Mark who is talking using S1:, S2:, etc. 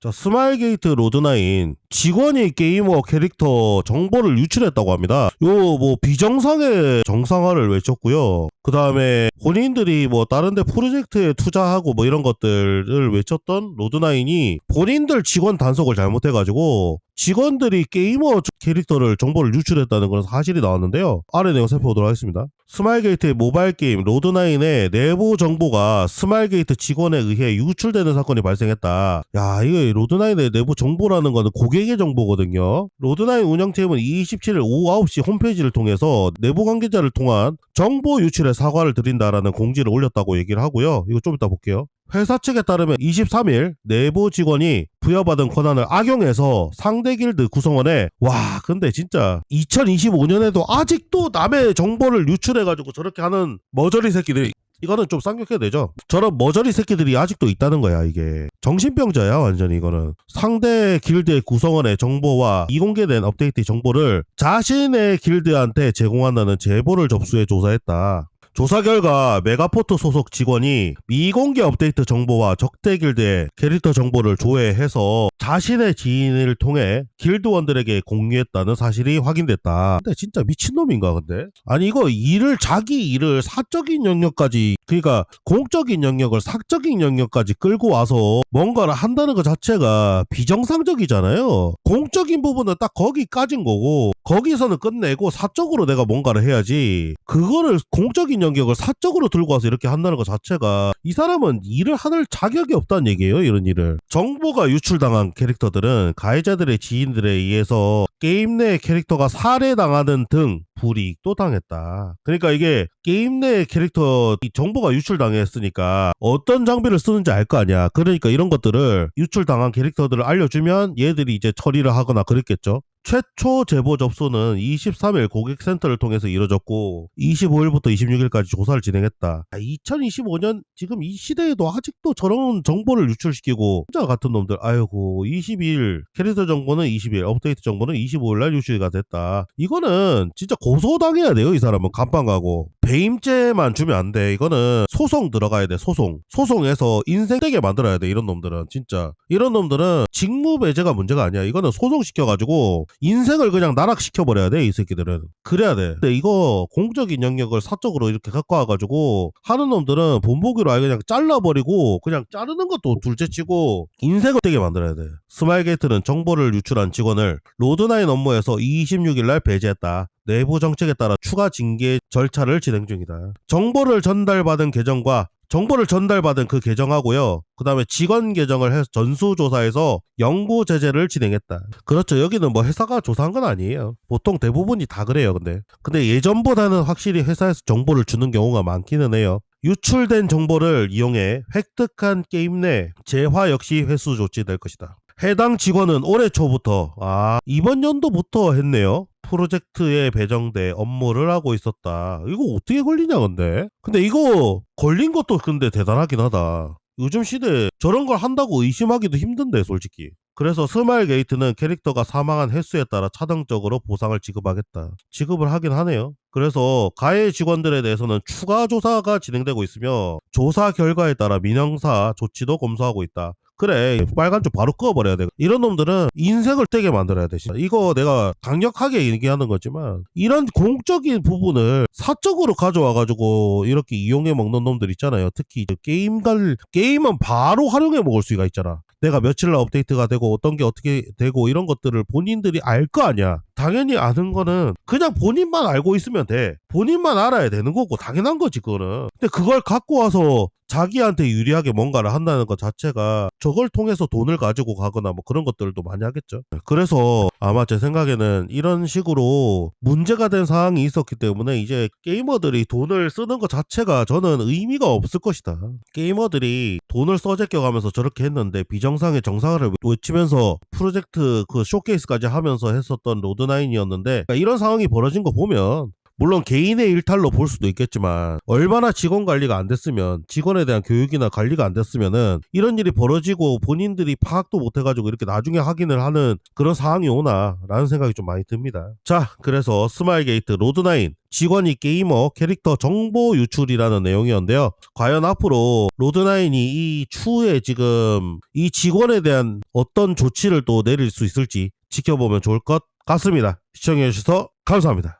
S1: 자, 스마일게이트 로드나인 직원이 게이머 캐릭터 정보를 유출했다고 합니다. 요 뭐 비정상의 정상화를 외쳤고요. 그 다음에 본인들이 뭐 다른데 프로젝트에 투자하고 뭐 이런 것들을 외쳤던 로드나인이 본인들 직원 단속을 잘못해가지고 직원들이 게이머 캐릭터를 정보를 유출했다는 그런 사실이 나왔는데요. 아래 내용 살펴보도록 하겠습니다. 스마일게이트의 모바일 게임 로드나인의 내부 정보가 스마일게이트 직원에 의해 유출되는 사건이 발생했다. 야, 이거 로드나인의 내부 정보라는 거는 고객의 정보거든요. 로드나인 운영팀은 27일 오후 9시 홈페이지를 통해서 내부 관계자를 통한 정보 유출에 사과를 드린다라는 공지를 올렸다고 얘기를 하고요. 이거 좀 이따 볼게요. 회사 측에 따르면 23일 내부 직원이 부여받은 권한을 악용해서 상대 길드 구성원에 와 근데 진짜 2025년에도 아직도 남의 정보를 유출해가지고 저렇게 하는 머저리 새끼들이 이거는 좀 쌍욕해야 되죠. 저런 머저리 새끼들이 아직도 있다는 거야, 이게. 정신병자야, 완전히 이거는. 상대 길드의 구성원의 정보와 이공개된 업데이트 정보를 자신의 길드한테 제공한다는 제보를 접수해 조사했다. 조사 결과 메가포트 소속 직원이 미공개 업데이트 정보와 적대 길드의 캐릭터 정보를 조회해서 자신의 지인을 통해 길드원들에게 공유했다는 사실이 확인됐다. 근데 진짜 미친놈인가 근데? 아니 이거 일을 자기 일을 사적인 영역까지 그러니까 공적인 영역을 사적인 영역까지 끌고 와서 뭔가를 한다는 것 자체가 비정상적이잖아요. 공적인 부분은 딱 거기까진 거고 거기서는 끝내고 사적으로 내가 뭔가를 해야지 그거를 공적인 영역 을 사적으로 들고 와서 이렇게 한다는 것 자체가 이 사람은 일을 하는 자격이 없다는 얘기예요 이런 일을 정보가 유출당한 캐릭터들은 가해자들의 지인들에 의해서 게임 내 캐릭터가 살해당하는 등 불이익도 당했다. 그러니까 이게 게임 내 캐릭터 이 정보가 유출당했으니까 어떤 장비를 쓰는지 알 거 아니야. 그러니까 이런 것들을 유출당한 캐릭터들을 알려주면 얘들이 이제 처리를 하거나 그랬겠죠. 최초 제보 접수는 23일 고객센터를 통해서 이뤄졌고 25일부터 26일까지 조사를 진행했다. 2025년 지금 이 시대에도 아직도 저런 정보를 유출시키고 혼자 같은 놈들 아이고 22일 캐릭터 정보는 20일 업데이트 정보는 25일 날 유출가 됐다. 이거는 진짜 고소당해야 돼요 이 사람은 감방 가고 배임죄만 주면 안 돼. 이거는 소송 들어가야 돼 소송. 소송에서 인생 되게 만들어야 돼 이런 놈들은 진짜 이런 놈들은 직무 배제가 문제가 아니야. 이거는 소송 시켜가지고 인생을 그냥 나락시켜 버려야 돼, 이 새끼들은. 그래야 돼. 근데 이거 공적인 영역을 사적으로 이렇게 갖고 와가지고 하는 놈들은 본보기로 아예 그냥 잘라버리고 그냥 자르는 것도 둘째치고 인생을 되게 만들어야 돼. 스마일게이트는 정보를 유출한 직원을 로드나인 업무에서 26일 날 배제했다. 내부 정책에 따라 추가 징계 절차를 진행 중이다. 정보를 전달받은 계정과 정보를 전달받은 그 계정하고요. 그 다음에 직원 계정을 해서 전수조사해서 영구 제재를 진행했다. 그렇죠. 여기는 뭐 회사가 조사한 건 아니에요. 보통 대부분이 다 그래요. 근데. 근데 예전보다는 확실히 회사에서 정보를 주는 경우가 많기는 해요. 유출된 정보를 이용해 획득한 게임 내 재화 역시 회수 조치될 것이다. 해당 직원은 올해 초부터, 아, 이번 연도부터 했네요. 프로젝트에 배정돼 업무를 하고 있었다. 이거 어떻게 걸리냐, 근데? 근데 이거 걸린 것도 근데 대단하긴 하다. 요즘 시대에 저런 걸 한다고 의심하기도 힘든데, 솔직히. 그래서 스마일 게이트는 캐릭터가 사망한 횟수에 따라 차등적으로 보상을 지급하겠다. 지급을 하긴 하네요. 그래서 가해 직원들에 대해서는 추가 조사가 진행되고 있으며 조사 결과에 따라 민형사 조치도 검토하고 있다. 그래 빨간 줄 바로 꺼버려야 돼. 이런 놈들은 인생을 떼게 만들어야 돼 진짜. 이거 내가 강력하게 얘기하는 거지만 이런 공적인 부분을 사적으로 가져와 가지고 이렇게 이용해 먹는 놈들 있잖아요. 특히 게임 갈 게임은 바로 활용해 먹을 수가 있잖아. 내가 며칠 날 업데이트가 되고 어떤 게 어떻게 되고 이런 것들을 본인들이 알 거 아니야. 당연히 아는 거는 그냥 본인만 알고 있으면 돼. 본인만 알아야 되는 거고 당연한 거지 그거는. 근데 그걸 갖고 와서 자기한테 유리하게 뭔가를 한다는 것 자체가 저걸 통해서 돈을 가지고 가거나 뭐 그런 것들도 많이 하겠죠. 그래서 아마 제 생각에는 이런 식으로 문제가 된 상황이 있었기 때문에 이제 게이머들이 돈을 쓰는 것 자체가 저는 의미가 없을 것이다. 게이머들이 돈을 써제껴가면서 저렇게 했는데 비정상의 정상화를 외치면서 프로젝트 그 쇼케이스까지 하면서 했었던 로드나인이었는데 그러니까 이런 상황이 벌어진 거 보면 물론 개인의 일탈로 볼 수도 있겠지만 얼마나 직원 관리가 안 됐으면 직원에 대한 교육이나 관리가 안 됐으면은 이런 일이 벌어지고 본인들이 파악도 못 해가지고 이렇게 나중에 확인을 하는 그런 상황이 오나라는 생각이 좀 많이 듭니다. 자, 그래서 스마일 게이트 로드나인 직원이 게이머 캐릭터 정보 유출이라는 내용이었는데요. 과연 앞으로 로드나인이 이 추후에 지금 이 직원에 대한 어떤 조치를 또 내릴 수 있을지 지켜보면 좋을 것 같습니다. 시청해주셔서 감사합니다.